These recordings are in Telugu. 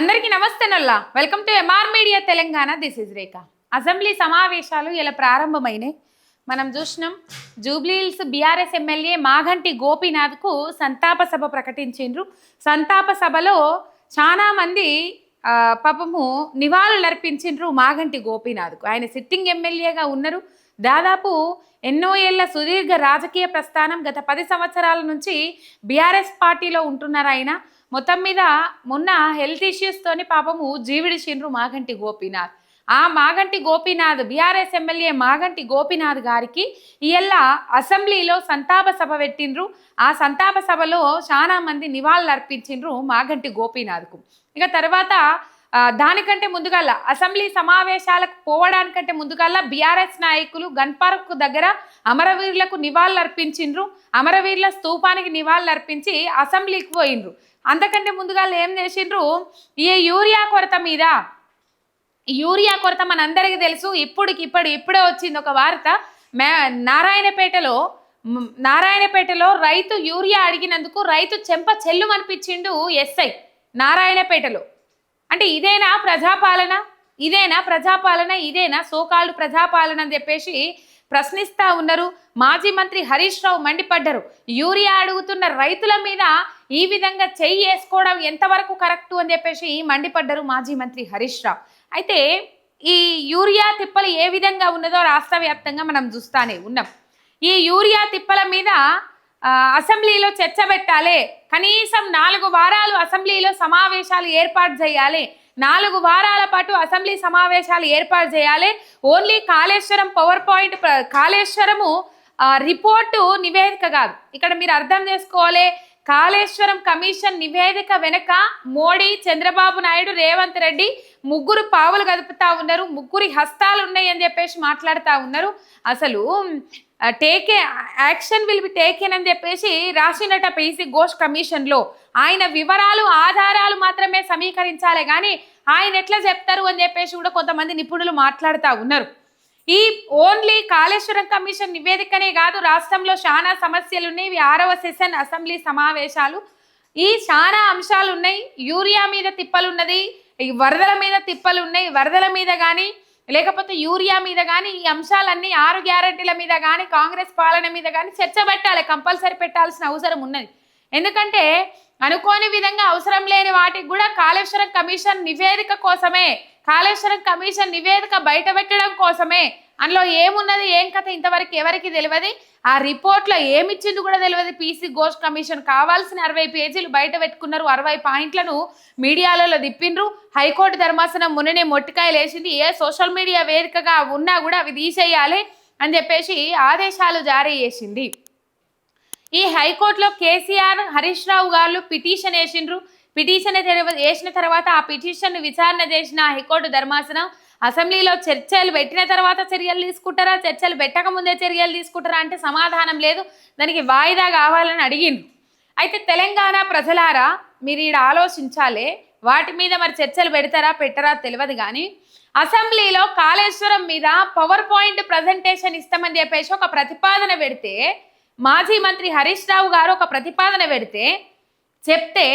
అందరికీ నమస్తే నల్లా. Welcome to MR media Telangana this is Rekha assembly సమావేశాలు ఇలా ప్రారంభమైనాయి మనం చూసినాం. Jubilee Hills BRS MLA Maganti గోపీనాథ్కు సంతాప సభ ప్రకటించిండ్రు. సంతాప సభలో చాలామంది పాపము నివాళులు అర్పించిండ్రు మాగంటి గోపీనాథ్కు. ఆయన సిట్టింగ్ ఎమ్మెల్యేగా ఉన్నారు. దాదాపు ఎన్నో ఏళ్ళ సుదీర్ఘ రాజకీయ ప్రస్థానం గత పది సంవత్సరాల నుంచి బీఆర్ఎస్ పార్టీలో ఉంటున్నారు ఆయన. మొత్తం మీద మొన్న హెల్త్ ఇష్యూస్తోని పాపము జీవిడిచిండ్రు మాగంటి గోపీనాథ్. ఆ మాగంటి గోపీనాథ్ బీఆర్ఎస్ ఎమ్మెల్యే మాగంటి గోపీనాథ్ గారికి ఇయల్ల అసెంబ్లీలో సంతాప సభ పెట్టిండ్రు. ఆ సంతాప సభలో చాలా మంది నివాళులు అర్పించిండ్రు మాగంటి గోపీనాథ్కు. ఇక తర్వాత దానికంటే ముందుగల్లా అసెంబ్లీ సమావేశాలకు పోవడానికంటే ముందుగల్లా బీఆర్ఎస్ నాయకులు గన్ పార్క్ దగ్గర అమరవీరులకు నివాళులు అర్పించిండ్రు అమరవీరుల స్తూపానికి నివాళులు అర్పించి అసెంబ్లీకి పోయిండ్రు. అంతకంటే ముందుగా ఏం చేసిండ్రు? ఈ యూరియా కొరత మీద యూరియా కొరత మనందరికీ తెలుసు ఇప్పుడుకి ఇప్పుడు ఇప్పుడే వచ్చింది ఒక వార్త. మే నారాయణపేటలో నారాయణపేటలో రైతు యూరియా అడిగినందుకు రైతు చెంప చెల్లు అనిపించిండు ఎస్ఐ నారాయణపేటలో. అంటే ఇదేనా ప్రజాపాలన? ఇదేనా ప్రజాపాలన? ఇదేనా సోకాళ్ళు ప్రజాపాలన అని చెప్పేసి ప్రశ్నిస్తా ఉన్నారు. మాజీ మంత్రి హరీష్ రావు మండిపడ్డారు. యూరియా అడుగుతున్న రైతుల మీద ఈ విధంగా చెయ్యి వేసుకోవడం ఎంతవరకు కరెక్టు అని చెప్పేసి మండిపడ్డారు మాజీ మంత్రి హరీష్ రావు. అయితే ఈ యూరియా తిప్పలు ఏ విధంగా ఉన్నదో రాష్ట్ర వ్యాప్తంగా మనం చూస్తానే ఉన్నాం. ఈ యూరియా తిప్పల మీద అసెంబ్లీలో చర్చ పెట్టాలి. కనీసం నాలుగు వారాలు అసెంబ్లీలో సమావేశాలు ఏర్పాటు చేయాలి. నాలుగు వారాల పాటు అసెంబ్లీ సమావేశాలు ఏర్పాటు చేయాలి. Only Kaleshwaram power point Kaleshwaram report నివేదిక కాదు. ఇక్కడ మీరు అర్థం చేసుకోవాలి కాళేశ్వరం కమిషన్ నివేదిక వెనక మోడీ చంద్రబాబు నాయుడు రేవంత్ రెడ్డి ముగ్గురు పావులు గదుపుతా ఉన్నారు. ముగ్గురి హస్తాలు ఉన్నాయి అని చెప్పేసి మాట్లాడుతూ ఉన్నారు. అసలు take action will be taken అని చెప్పేసి రాసినట పీసీ ఘోష్ కమిషన్లో. ఆయన వివరాలు ఆధారాలు మాత్రమే సమీకరించాలి కానీ ఆయన ఎట్లా చెప్తారు అని చెప్పేసి కూడా కొంతమంది నిపుణులు మాట్లాడుతూ ఉన్నారు. ఈ ఓన్లీ కాళేశ్వరం కమిషన్ నివేదికనే కాదు రాష్ట్రంలో చాలా సమస్యలు ఉన్నాయి ఇవి ఆరవ సెషన్ అసెంబ్లీ సమావేశాలు. ఈ చాలా అంశాలు ఉన్నాయి యూరియా మీద తిప్పలున్నది వరదల మీద తిప్పలు ఉన్నాయి వరదల మీద కానీ లేకపోతే యూరియా మీద కానీ ఈ అంశాలన్నీ ఆరు గ్యారంటీల మీద కానీ కాంగ్రెస్ పాలన మీద కానీ చర్చ పెట్టాలి. కంపల్సరీ పెట్టాల్సిన అవసరం ఉన్నది. ఎందుకంటే అనుకోని విధంగా అవసరం లేని వాటికి కూడా కాళేశ్వరం కమిషన్ నివేదిక కోసమే కాళేశ్వరం కమిషన్ నివేదిక బయట పెట్టడం కోసమే. అందులో ఏమున్నది ఏం కథ ఇంతవరకు ఎవరికి తెలియదు. ఆ రిపోర్ట్లో ఏమిచ్చింది కూడా తెలియదు. పీసీ ఘోష్ కమిషన్ కావాల్సిన అరవై పేజీలు బయట పెట్టుకున్నారు. అరవై పాయింట్లను మీడియాలలో దిప్పిండ్రు హైకోర్టు ధర్మాసనం మొన్ననే మొట్టికాయలు వేసింది. ఏ సోషల్ మీడియా వేదికగా ఉన్నా కూడా అవి తీసేయాలి అని చెప్పేసి ఆదేశాలు జారీ చేసింది. ఈ హైకోర్టులో కేసీఆర్ హరీష్ రావు గారు పిటిషన్ వేసిండ్రు. పిటిషన్ వేసిన తర్వాత ఆ పిటిషన్ విచారణ చేసిన హైకోర్టు ధర్మాసనం అసెంబ్లీలో చర్చలు పెట్టిన తర్వాత చర్యలు తీసుకుంటారా? చర్చలు పెట్టక ముందే చర్యలు తీసుకుంటారా అంటే సమాధానం లేదు. దానికి వాయిదా కావాలని అడిగింది అయితే తెలంగాణ ప్రజలారా మీరు ఈడ ఆలోచించాలి. వాటి మీద మరి చర్చలు పెడతారా పెట్టరా తెలియదు కానీ అసెంబ్లీలో కాళేశ్వరం మీద పవర్ పాయింట్ ప్రజెంటేషన్ ఇస్తామని చెప్పేసి ఒక ప్రతిపాదన పెడితే మాజీ మంత్రి హరీష్ రావు గారు ఒక ప్రతిపాదన పెడితే చెప్తే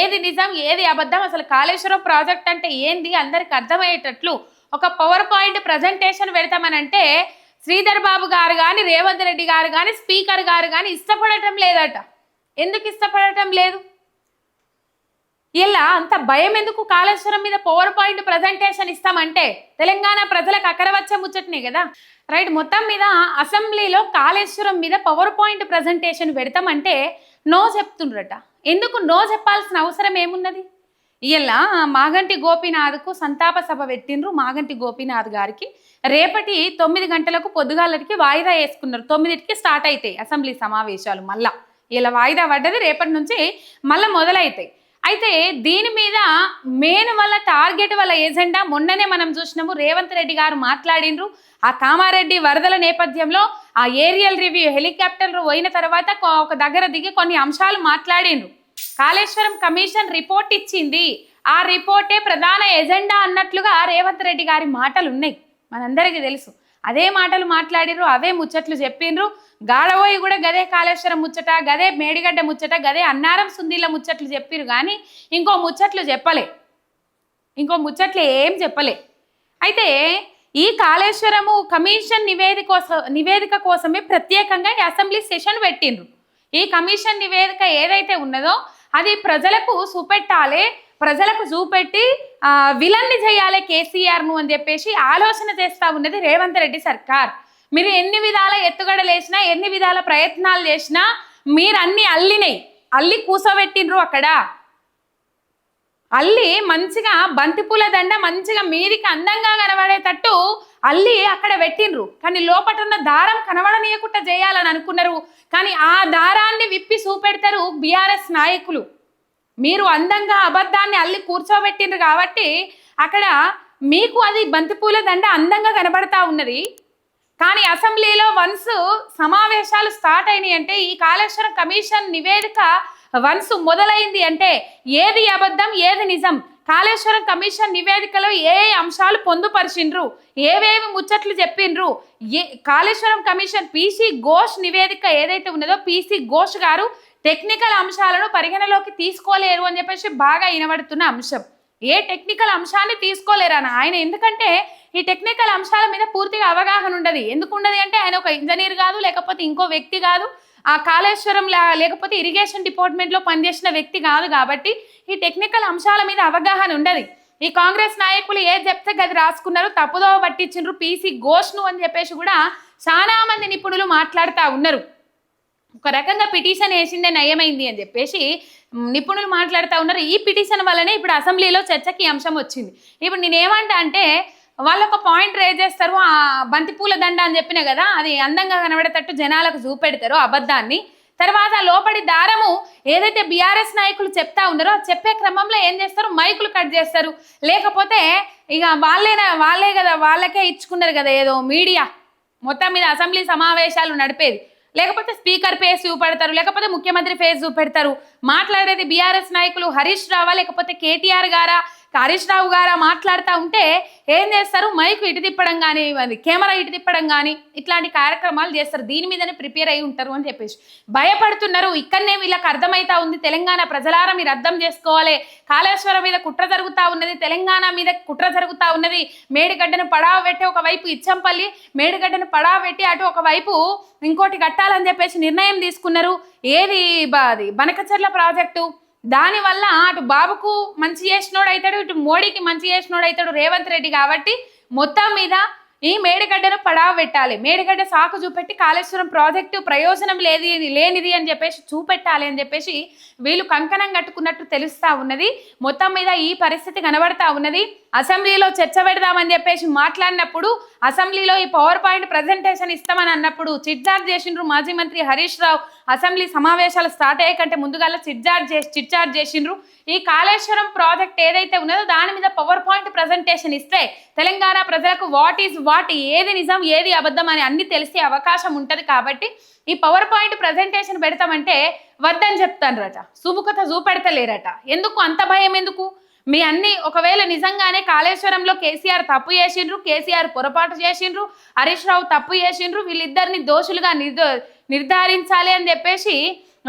ఏది నిజం ఏది అబద్ధం అసలు కాళేశ్వరం ప్రాజెక్ట్ అంటే ఏంది? అందరికి అర్థమయ్యేటట్లు ఒక పవర్ పాయింట్ ప్రజెంటేషన్ పెడతామనంటే శ్రీధర్ బాబు గారు కానీ రేవంత్ రెడ్డి గారు కానీ స్పీకర్ గారు కానీ ఇష్టపడటం లేదట. ఎందుకు ఇష్టపడటం లేదు? ఇలా అంత భయం ఎందుకు కాళేశ్వరం మీద పవర్ పాయింట్ ప్రజెంటేషన్ ఇస్తామంటే? తెలంగాణ ప్రజలకు అక్కరవచ్చే ముచ్చటనే కదా? రైట్ మొత్తం మీద అసెంబ్లీలో కాళేశ్వరం మీద పవర్ పాయింట్ ప్రజెంటేషన్ పెడతామంటే నో చెప్తుండ్రట. ఎందుకు నో చెప్పాల్సిన అవసరం ఏమున్నది? ఇలా మాగంటి గోపీనాథ్కు సంతాప సభ పెట్టిండ్రు మాగంటి గోపీనాథ్ గారికి. రేపటి తొమ్మిది గంటలకు పొద్దుగాలకి వాయిదా వేసుకున్నారు. తొమ్మిదిటికి స్టార్ట్ అవుతాయి అసెంబ్లీ సమావేశాలు మళ్ళా. ఇలా వాయిదా పడ్డది రేపటి నుంచి మళ్ళీ మొదలవుతాయి అయితే దీని మీద మెయిన్ వాళ్ళ టార్గెట్ వాళ్ళ ఏజెండా మొన్ననే మనం చూసినాము. రేవంత్ రెడ్డి గారు మాట్లాడిండ్రు. ఆ కామారెడ్డి వరదల నేపథ్యంలో ఆ ఏరియల్ రివ్యూ హెలికాప్టర్ పోయిన తర్వాత ఒక దగ్గర దిగి కొన్ని అంశాలు మాట్లాడిండ్రు. కాళేశ్వరం కమిషన్ రిపోర్ట్ ఇచ్చింది. ఆ రిపోర్టే ప్రధాన ఎజెండా అన్నట్లుగా రేవంత్ రెడ్డి గారి మాటలు ఉన్నాయి మనందరికీ తెలుసు. అదే మాటలు మాట్లాడిర్రు అవే ముచ్చట్లు చెప్పిండ్రు గాడబోయి కూడా గదే కాళేశ్వరం ముచ్చట గదే మేడిగడ్డ ముచ్చట గదే అన్నారం సుందీల ముచ్చట్లు చెప్పిర్రు కానీ ఇంకో ముచ్చట్లు చెప్పలే. ఇంకో ముచ్చట్లు ఏం చెప్పలే. అయితే ఈ కాళేశ్వరము కమిషన్ నివేదిక నివేదిక కోసమే ప్రత్యేకంగా అసెంబ్లీ సెషన్ పెట్టిండ్రు. ఈ కమిషన్ నివేదిక ఏదైతే ఉన్నదో అది ప్రజలకు చూపెట్టాలి ప్రజలకు చూపెట్టి విలన్ని చేయాలి కేసీఆర్ను అని చెప్పేసి ఆలోచన చేస్తా ఉన్నది రేవంత్ రెడ్డి సర్కార్. మీరు ఎన్ని విధాల ఎత్తుగడలు వేసినా ఎన్ని విధాల ప్రయత్నాలు చేసినా మీరు అన్ని అల్లినాయి అల్లి కూసోబెట్టినరు అక్కడ. అల్లి మంచిగా బంతిపూల దండ మంచిగా మీదికి అందంగా కనబడేటట్టు అల్లి అక్కడ పెట్టిండ్రు. కానీ లోపట ఉన్న దారం కనబడనీయకుండా చేయాలని అనుకున్నారు. కానీ ఆ దారాన్ని విప్పి చూపెడతారు బీఆర్ఎస్ నాయకులు. మీరు అందంగా అబద్ధాన్ని అల్లి కూర్చోబెట్టిండ్రు కాబట్టి అక్కడ మీకు అది బంతిపూల దండ అందంగా కనబడతా ఉన్నది. కానీ అసెంబ్లీలో వన్స్ సమావేశాలు స్టార్ట్ అయినాయి అంటే ఈ కాళేశ్వరం కమిషన్ నివేదిక వన్స్ మొదలైంది అంటే ఏది అబద్ధం ఏది నిజం? కాళేశ్వరం కమిషన్ నివేదికలో ఏ అంశాలు పొందుపరిచిండ్రు? ఏవేవి ముచ్చట్లు చెప్పిండ్రు? ఏ కాళేశ్వరం కమిషన్ పీసీ ఘోష్ నివేదిక ఏదైతే ఉన్నదో పీసీ ఘోష్ గారు టెక్నికల్ అంశాలను పరిగణలోకి తీసుకోలేరు అని చెప్పేసి బాగా వినబడుతున్న అంశం. ఏ టెక్నికల్ అంశాన్ని తీసుకోలేరని ఆయన? ఎందుకంటే ఈ టెక్నికల్ అంశాల మీద పూర్తిగా అవగాహన ఉండదు. ఎందుకు ఉండదు అంటే ఆయన ఒక ఇంజనీర్ కాదు లేకపోతే ఇంకో వ్యక్తి కాదు. ఆ కాళేశ్వరం లేకపోతే ఇరిగేషన్ డిపార్ట్మెంట్లో పనిచేసిన వ్యక్తి కాదు కాబట్టి ఈ టెక్నికల్ అంశాల మీద అవగాహన ఉండదు. ఈ కాంగ్రెస్ నాయకులు ఏది చెప్తే గది రాసుకున్నారు తప్పుదోవ పట్టించిండ్రు పీసీ ఘోష్ను అని చెప్పేసి కూడా చాలా మంది నిపుణులు మాట్లాడుతూ ఉన్నారు. ఒక రకంగా పిటిషన్ వేసిందే నయమైంది అని చెప్పేసి నిపుణులు మాట్లాడుతూ ఉన్నారు. ఈ పిటిషన్ వల్లనే ఇప్పుడు అసెంబ్లీలో చర్చకి అంశం వచ్చింది. ఇప్పుడు నేనేమంటా అంటే వాళ్ళు ఒక పాయింట్ రేజ్ చేస్తారు ఆ బంతిపూల దండ అని చెప్పిన కదా అది అందంగా కనబడేటట్టు జనాలకు చూపెడతారు అబద్ధాన్ని. తర్వాత లోపడి దారము ఏదైతే బీఆర్ఎస్ నాయకులు చెప్తా ఉన్నారో చెప్పే క్రమంలో ఏం చేస్తారు? మైకులు కట్ చేస్తారు. లేకపోతే ఇక వాళ్ళేనా వాళ్ళే కదా వాళ్ళకే ఇచ్చుకున్నారు కదా ఏదో మీడియా. మొత్తం మీద అసెంబ్లీ సమావేశాలు నడిపేది. లేకపోతే స్పీకర్ ఫేస్ చూపెడతారు లేకపోతే ముఖ్యమంత్రి ఫేస్ చూపెడతారు. మాట్లాడేది బీఆర్ఎస్ నాయకులు హరీష్ రావా లేకపోతే కేటీఆర్ గారా? హరీష్ రావు గారా మాట్లాడుతూ ఉంటే ఏం చేస్తారు? మైక్ ఇటు తిప్పడం కానీ అది కెమెరా ఇటు తిప్పడం కానీ ఇట్లాంటి కార్యక్రమాలు చేస్తారు. దీని మీదనే ప్రిపేర్ అయి ఉంటారు అని చెప్పేసి. భయపడుతున్నారు. ఇక్కడనే వీళ్ళకి అర్థమైతా ఉంది. తెలంగాణ ప్రజలారా మీరు అర్థం చేసుకోవాలి. కాళేశ్వరం మీద కుట్ర జరుగుతూ ఉన్నది. తెలంగాణ మీద కుట్ర జరుగుతూ ఉన్నది. మేడిగడ్డను పడావ పెట్టి ఒకవైపు ఇచ్చంపల్లి మేడిగడ్డను పడావ పెట్టి అటు ఒకవైపు ఇంకోటి కట్టాలని చెప్పేసి నిర్ణయం తీసుకున్నారు. ఏది అది బనకచర్ల ప్రాజెక్టు? దానివల్ల అటు బాబుకు మంచి చేసినోడు అవుతాడు ఇటు మోడీకి మంచి చేసినోడు అవుతాడు రేవంత్ రెడ్డి కాబట్టి మొత్తం మీద ఈ మేడిగడ్డను పడావ పెట్టాలి. మేడిగడ్డ సాకు చూపెట్టి కాళేశ్వరం ప్రాజెక్టు ప్రయోజనం లేది లేనిది అని చెప్పేసి చూపెట్టాలి అని చెప్పేసి వీళ్ళు కంకణం కట్టుకున్నట్టు తెలుస్తూ ఉన్నది. మొత్తం మీద ఈ పరిస్థితి కనబడతా ఉన్నది. అసెంబ్లీలో చర్చ పెడదామని చెప్పేసి మాట్లాడినప్పుడు అసెంబ్లీలో ఈ పవర్ పాయింట్ ప్రజెంటేషన్ ఇస్తామని అన్నప్పుడు చిట్చార్జ్ చేసిండ్రు మాజీ మంత్రి హరీష్ రావు. అసెంబ్లీ సమావేశాలు స్టార్ట్ అయ్యే కంటే ముందుగా చిట్చార్జ్ చేసి చిట్చార్జ్ చేసిండ్రు. ఈ కాళేశ్వరం ప్రాజెక్ట్ ఏదైతే ఉన్నదో దాని మీద పవర్ పాయింట్ ప్రజెంటేషన్ ఇస్తే తెలంగాణ ప్రజలకు వాట్ ఈజ్ వాట్ ఏది నిజం ఏది అబద్ధం అని అన్ని తెలిసే అవకాశం ఉంటుంది కాబట్టి ఈ పవర్ పాయింట్ ప్రజెంటేషన్ పెడతామంటే వద్దని చెప్తానరట సుముఖత చూపెడతలేరట. ఎందుకు? అంత భయం ఎందుకు? మీ అన్ని ఒకవేళ నిజంగానే కాళేశ్వరంలో కేసీఆర్ తప్పు చేసిండ్రు కేసీఆర్ పొరపాటు చేసిండ్రు హరీష్ రావు తప్పు చేసిండ్రు వీళ్ళిద్దరిని దోషులుగా నిర్ధారించాలి అని చెప్పేసి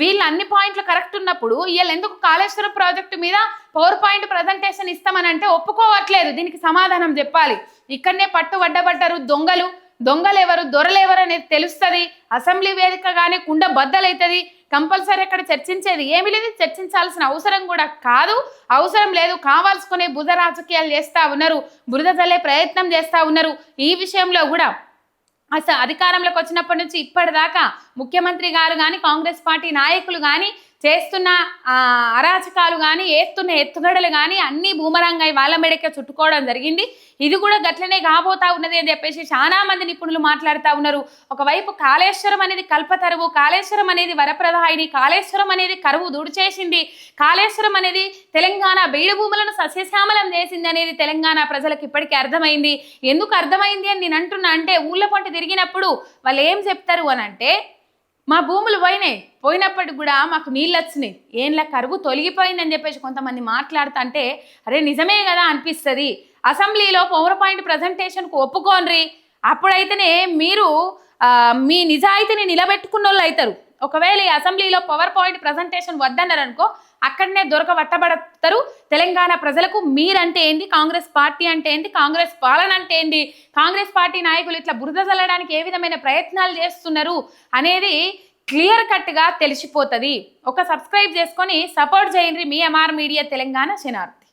వీళ్ళు అన్ని పాయింట్లు కరెక్ట్ ఉన్నప్పుడు వీళ్ళు ఎందుకు కాళేశ్వరం ప్రాజెక్టు మీద పవర్ పాయింట్ ప్రజెంటేషన్ ఇస్తామని అంటే ఒప్పుకోవట్లేదు. దీనికి సమాధానం చెప్పాలి. ఇక్కడనే పట్టు వడ్డబడ్డారు దొంగలు. దొంగలు ఎవరు దొరలు ఎవరు అనేది తెలుస్తుంది. అసెంబ్లీ వేదికగానే కుండ బద్దలవుతుంది కంపల్సరీ అక్కడ చర్చించేది. ఏమీ లేదు చర్చించాల్సిన అవసరం కూడా కాదు. అవసరం లేదు కావాల్సుకునే బుధ రాజకీయాలు చేస్తా ఉన్నారు బురద చల్లే ప్రయత్నం చేస్తా ఉన్నారు. ఈ విషయంలో కూడా అసలు అధికారంలోకి వచ్చినప్పటి నుంచి ఇప్పటిదాకా ముఖ్యమంత్రి గారు కానీ కాంగ్రెస్ పార్టీ నాయకులు కానీ చేస్తున్న అరాచకాలు కానీ వేస్తున్న ఎత్తుగడలు కానీ అన్ని భూమరంగా వాళ్ళ మెడకే చుట్టుకోవడం జరిగింది. ఇది కూడా గట్లనే కాబోతా ఉన్నది అని చెప్పేసి చాలా మంది నిపుణులు మాట్లాడుతూ ఉన్నారు. ఒకవైపు కాళేశ్వరం అనేది కల్పతరువు కాళేశ్వరం అనేది వరప్రదాయిని కాళేశ్వరం అనేది కరువు దూడిచేసింది. కాళేశ్వరం అనేది తెలంగాణ బీడు భూములను సస్యశ్యామలం చేసింది అనేది తెలంగాణ ప్రజలకు ఇప్పటికీ అర్థమైంది. ఎందుకు అర్థమైంది అని నేను అంటున్నా అంటే ఊళ్ళ పంట తిరిగినప్పుడు వాళ్ళు ఏం చెప్తారు అని అంటే మా భూములు పోయినాయి. పోయినప్పటికి కూడా మాకు నీళ్ళు వచ్చినాయి ఏంలా కరువు తొలగిపోయిందని చెప్పేసి కొంతమంది మాట్లాడుతుంటే అరే నిజమే కదా అనిపిస్తుంది. అసెంబ్లీలో పవర్ పాయింట్ ప్రజెంటేషన్కు ఒప్పుకోనరి అప్పుడైతేనే మీరు మీ నిజాయితీని నిలబెట్టుకున్న వాళ్ళు అవుతారు ఒకవేళ ఈ అసెంబ్లీలో పవర్ పాయింట్ ప్రజెంటేషన్ వద్దన్నారనుకో అక్కడనే దొరకబట్టబడతారు తెలంగాణ ప్రజలకు మీరంటే ఏంది? కాంగ్రెస్ పార్టీ అంటే ఏంది? కాంగ్రెస్ పాలన అంటే ఏంది? కాంగ్రెస్ పార్టీ నాయకులు ఇట్లా బురద చల్లడానికి ఏ విధమైన ప్రయత్నాలు చేస్తున్నారు అనేది క్లియర్ కట్గా తెలిసిపోతుంది. ఒక సబ్స్క్రైబ్ చేసుకొని సపోర్ట్ చేయండి మీ ఎంఆర్ మీడియా తెలంగాణ శనార్థి